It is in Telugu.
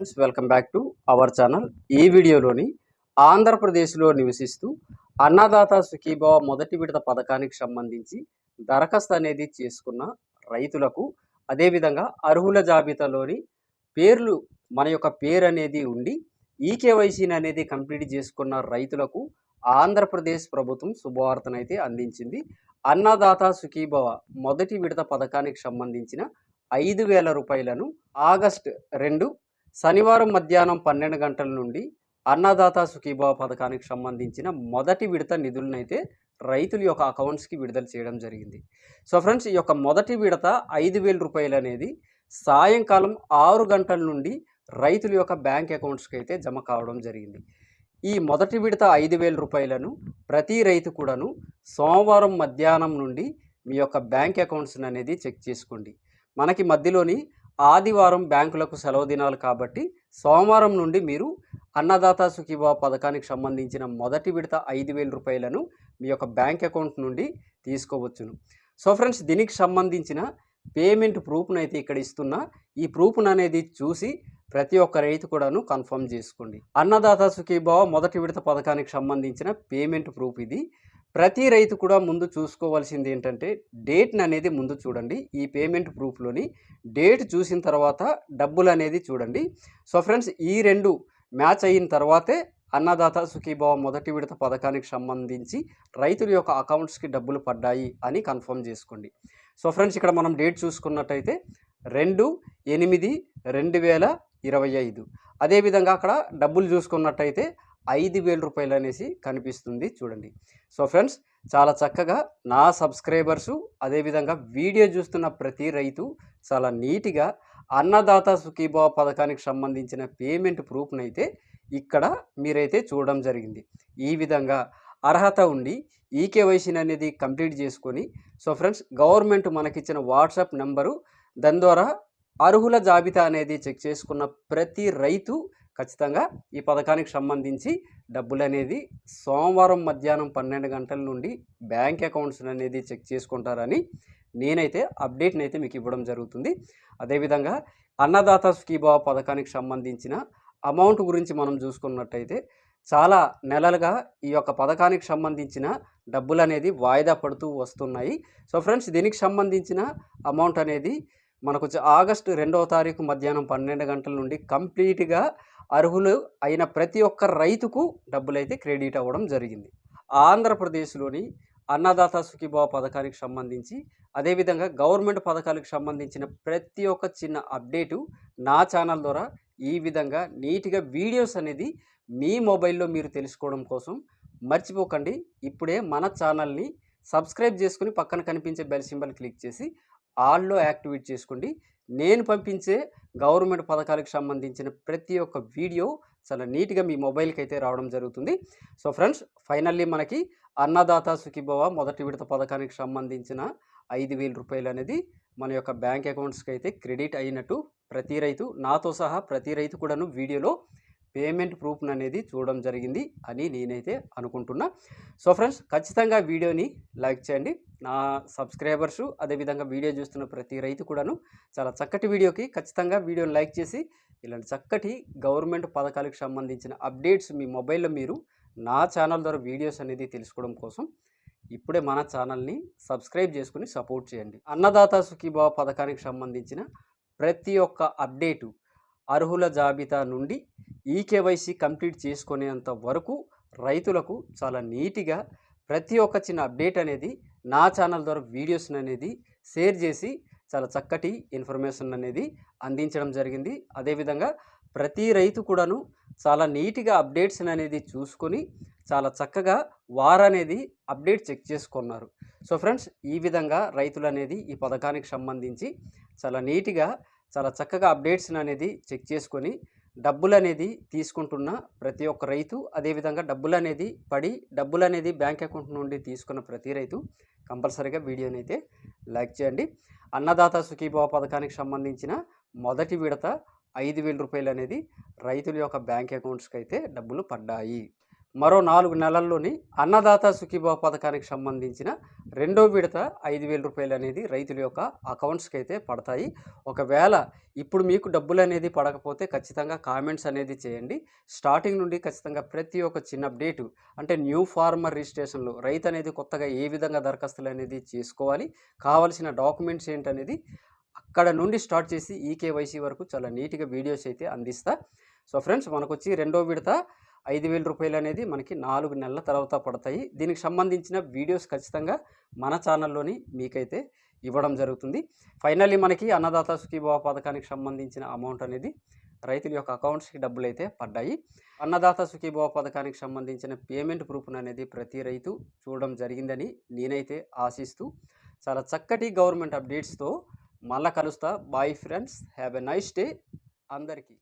Friends welcome back to our channel. ఈ వీడియోలోని ఆంధ్రప్రదేశ్లో నివసిస్తూ అన్నదాత సుఖీభావ మొదటి విడత పథకానికి సంబంధించి దరఖాస్తు అనేది చేసుకున్న రైతులకు అదేవిధంగా అర్హుల జాబితాలోని పేర్లు మన యొక్క పేరు అనేది ఉండి ఈకేవైసీని అనేది కంప్లీట్ చేసుకున్న రైతులకు ఆంధ్రప్రదేశ్ ప్రభుత్వం శుభవార్తనైతే అందించింది. అన్నదాత సుఖీభవ మొదటి విడత పథకానికి సంబంధించిన ఐదు వేల రూపాయలను ఆగస్ట్ రెండు శనివారం మధ్యాహ్నం పన్నెండు గంటల నుండి అన్నదాత సుఖీభావ పథకానికి సంబంధించిన మొదటి విడత నిధులనైతే రైతుల యొక్క అకౌంట్స్కి విడుదల చేయడం జరిగింది. సో ఫ్రెండ్స్ ఈ యొక్క మొదటి విడత ఐదు వేల రూపాయలు అనేది సాయంకాలం ఆరు గంటల నుండి రైతుల యొక్క బ్యాంక్ అకౌంట్స్కి అయితే జమ కావడం జరిగింది. ఈ మొదటి విడత ఐదు వేల రూపాయలను ప్రతి రైతు కూడాను సోమవారం మధ్యాహ్నం నుండి మీ యొక్క బ్యాంక్ అకౌంట్స్ అనేది చెక్ చేసుకోండి. మనకి మధ్యలోని ఆదివారం బ్యాంకులకు సెలవు దినాలు కాబట్టి సోమవారం నుండి మీరు అన్నదాత సుఖీభావ పథకానికి సంబంధించిన మొదటి విడత ఐదు వేల రూపాయలను మీ యొక్క బ్యాంక్ అకౌంట్ నుండి తీసుకోవచ్చును. సో ఫ్రెండ్స్ దీనికి సంబంధించిన పేమెంట్ ప్రూఫ్ను అయితే ఇక్కడ ఇస్తున్నా. ఈ ప్రూఫ్ను అనేది చూసి ప్రతి ఒక్క రైతు కూడాను కన్ఫర్మ్ చేసుకోండి. అన్నదాత సుఖీభావ మొదటి విడత పథకానికి సంబంధించిన పేమెంట్ ప్రూఫ్ ఇది. ప్రతి రైతు కూడా ముందు చూసుకోవాల్సింది ఏంటంటే డేట్ని అనేది ముందు చూడండి. ఈ పేమెంట్ ప్రూఫ్లోని డేట్ చూసిన తర్వాత డబ్బులు అనేది చూడండి. సో ఫ్రెండ్స్ ఈ రెండు మ్యాచ్ అయిన తర్వాతే అన్నదాత సుఖీభావ మొదటి విడత పథకానికి సంబంధించి రైతుల యొక్క అకౌంట్స్కి డబ్బులు పడ్డాయి అని కన్ఫర్మ్ చేసుకోండి. సో ఫ్రెండ్స్ ఇక్కడ మనం డేట్ చూసుకున్నట్టయితే రెండు ఎనిమిది రెండు వేల ఇరవై ఐదు. అదేవిధంగా అక్కడ డబ్బులు చూసుకున్నట్టయితే ఐదు వేల రూపాయలు అనేసి కనిపిస్తుంది చూడండి. సో ఫ్రెండ్స్ చాలా చక్కగా నా సబ్స్క్రైబర్సు అదేవిధంగా వీడియో చూస్తున్న ప్రతి రైతు చాలా నీట్గా అన్నదాత సుఖీభావ పథకానికి సంబంధించిన పేమెంట్ ప్రూఫ్నైతే అయితే ఇక్కడ మీరైతే చూడడం జరిగింది. ఈ విధంగా అర్హత ఉండి ఈకేవైసీని అనేది కంప్లీట్ చేసుకొని సో ఫ్రెండ్స్ గవర్నమెంట్ మనకిచ్చిన వాట్సాప్ నెంబరు దాని ద్వారా అర్హుల జాబితా అనేది చెక్ చేసుకున్న ప్రతి రైతు ఖచ్చితంగా ఈ పథకానికి సంబంధించి డబ్బులు అనేది సోమవారం మధ్యాహ్నం పన్నెండు గంటల నుండి బ్యాంక్ అకౌంట్స్ అనేది చెక్ చేసుకుంటారని నేనైతే అప్డేట్ని అయితే మీకు ఇవ్వడం జరుగుతుంది. అదేవిధంగా అన్నదాత స్కీబా పథకానికి సంబంధించిన అమౌంట్ గురించి మనం చూసుకున్నట్టయితే చాలా నెలలుగా ఈ యొక్క పథకానికి సంబంధించిన డబ్బులు అనేది వాయిదా పడుతూ వస్తున్నాయి. సో ఫ్రెండ్స్ దీనికి సంబంధించిన అమౌంట్ అనేది మనకు ఆగస్టు రెండవ తారీఖు మధ్యాహ్నం పన్నెండు గంటల నుండి కంప్లీట్గా అర్హులు అయిన ప్రతి ఒక్క రైతుకు డబ్బులైతే క్రెడిట్ అవ్వడం జరిగింది. ఆంధ్రప్రదేశ్లోని అన్నదాత సుఖీభావ పథకానికి సంబంధించి అదేవిధంగా గవర్నమెంట్ పథకాలకు సంబంధించిన ప్రతి ఒక్క చిన్న అప్డేటు నా ఛానల్ ద్వారా ఈ విధంగా నీట్గా వీడియోస్ అనేది మీ మొబైల్లో మీరు తెలుసుకోవడం కోసం మర్చిపోకండి. ఇప్పుడే మన ఛానల్ని సబ్స్క్రైబ్ చేసుకుని పక్కన కనిపించే బెల్ సింబల్ క్లిక్ చేసి ఆల్లో యాక్టివేట్ చేసుకోండి. నేను పంపించే గవర్నమెంట్ పథకాలకు సంబంధించిన ప్రతి ఒక్క వీడియో చాలా నీట్గా మీ మొబైల్కి అయితే రావడం జరుగుతుంది. సో ఫ్రెండ్స్ ఫైనల్లీ మనకి అన్నదాత సుఖీభవ మొదటి విడత పథకానికి సంబంధించిన ఐదు వేల రూపాయలు అనేది మన యొక్క బ్యాంక్ అకౌంట్స్కి అయితే క్రెడిట్ అయినట్టు ప్రతి రైతు నాతో సహా ప్రతి రైతు కూడాను వీడియోలో పేమెంట్ ప్రూఫ్ని అనేది చూడడం జరిగింది అని నేనైతే అనుకుంటున్నా. సో ఫ్రెండ్స్ ఖచ్చితంగా వీడియోని లైక్ చేయండి. నా సబ్స్క్రైబర్సు అదేవిధంగా వీడియో చూస్తున్న ప్రతి రైతు కూడాను చాలా చక్కటి వీడియోకి ఖచ్చితంగా వీడియోని లైక్ చేసి ఇలాంటి చక్కటి గవర్నమెంట్ పథకాలకు సంబంధించిన అప్డేట్స్ మీ మొబైల్లో మీరు నా ఛానల్ ద్వారా వీడియోస్ అనేది తెలుసుకోవడం కోసం ఇప్పుడే మన ఛానల్ని సబ్స్క్రైబ్ చేసుకుని సపోర్ట్ చేయండి. అన్నదాత సుఖీభావ పథకానికి సంబంధించిన ప్రతి ఒక్క అప్డేటు అర్హుల జాబితా నుండి ఈ కేవైసీ కంప్లీట్ చేసుకునేంత వరకు రైతులకు చాలా నీట్గా ప్రతి ఒక్క చిన్న అప్డేట్ అనేది నా ఛానల్ ద్వారా వీడియోస్ అనేది షేర్ చేసి చాలా చక్కటి ఇన్ఫర్మేషన్ అనేది అందించడం జరిగింది. అదేవిధంగా ప్రతి రైతు కూడాను చాలా నీట్గా అప్డేట్స్ అనేది చూసుకొని చాలా చక్కగా వారు అనేది అప్డేట్ చెక్ చేసుకున్నారు. సో ఫ్రెండ్స్ ఈ విధంగా రైతులు అనేది ఈ పథకానికి సంబంధించి చాలా నీట్గా చాలా చక్కగా అప్డేట్స్ అనేది చెక్ చేసుకొని డబ్బులు అనేది తీసుకుంటున్న ప్రతి ఒక్క రైతు అదేవిధంగా డబ్బులు అనేది పడి డబ్బులు అనేది బ్యాంక్ అకౌంట్ నుండి తీసుకున్న ప్రతి రైతు కంపల్సరీగా వీడియోని అయితే లైక్ చేయండి. అన్నదాత సుఖీభావ పథకానికి సంబంధించిన మొదటి విడత ఐదు వేల రూపాయలు అనేది రైతుల యొక్క బ్యాంక్ అకౌంట్స్కి అయితే డబ్బులు పడ్డాయి. మరో నాలుగు నెలల్లోని అన్నదాత సుఖీభావ పథకానికి సంబంధించిన రెండో విడత ఐదు వేల రూపాయలు అనేది రైతుల యొక్క అకౌంట్స్కి అయితే పడతాయి. ఒకవేళ ఇప్పుడు మీకు డబ్బులు అనేది పడకపోతే ఖచ్చితంగా కామెంట్స్ అనేది చేయండి. స్టార్టింగ్ నుండి ఖచ్చితంగా ప్రతి ఒక్క చిన్న అప్డేటు అంటే న్యూ ఫార్మర్ రిజిస్ట్రేషన్లో రైతు అనేది కొత్తగా ఏ విధంగా దరఖాస్తులు అనేది చేసుకోవాలి కావాల్సిన డాక్యుమెంట్స్ ఏంటనేది అక్కడ నుండి స్టార్ట్ చేసి ఈకేవైసీ వరకు చాలా నీట్గా వీడియోస్ అయితే అందిస్తా. సో ఫ్రెండ్స్ మనకు వచ్చి రెండో విడత ఐదు వేల రూపాయలు అనేది మనకి నాలుగు నెలల తర్వాత పడతాయి. దీనికి సంబంధించిన వీడియోస్ ఖచ్చితంగా మన ఛానల్లోని మీకైతే ఇవ్వడం జరుగుతుంది. ఫైనల్లీ మనకి అన్నదాత సుఖీభావ పథకానికి సంబంధించిన అమౌంట్ అనేది రైతుల యొక్క అకౌంట్స్కి డబ్బులు అయితే పడ్డాయి. అన్నదాత సుఖీభావ పథకానికి సంబంధించిన పేమెంట్ ప్రూఫ్ను అనేది ప్రతి రైతు చూడడం జరిగిందని నేనైతే ఆశిస్తూ చాలా చక్కటి గవర్నమెంట్ అప్డేట్స్తో మళ్ళా కలుస్తా. Bye friends have a nice day అందరికీ.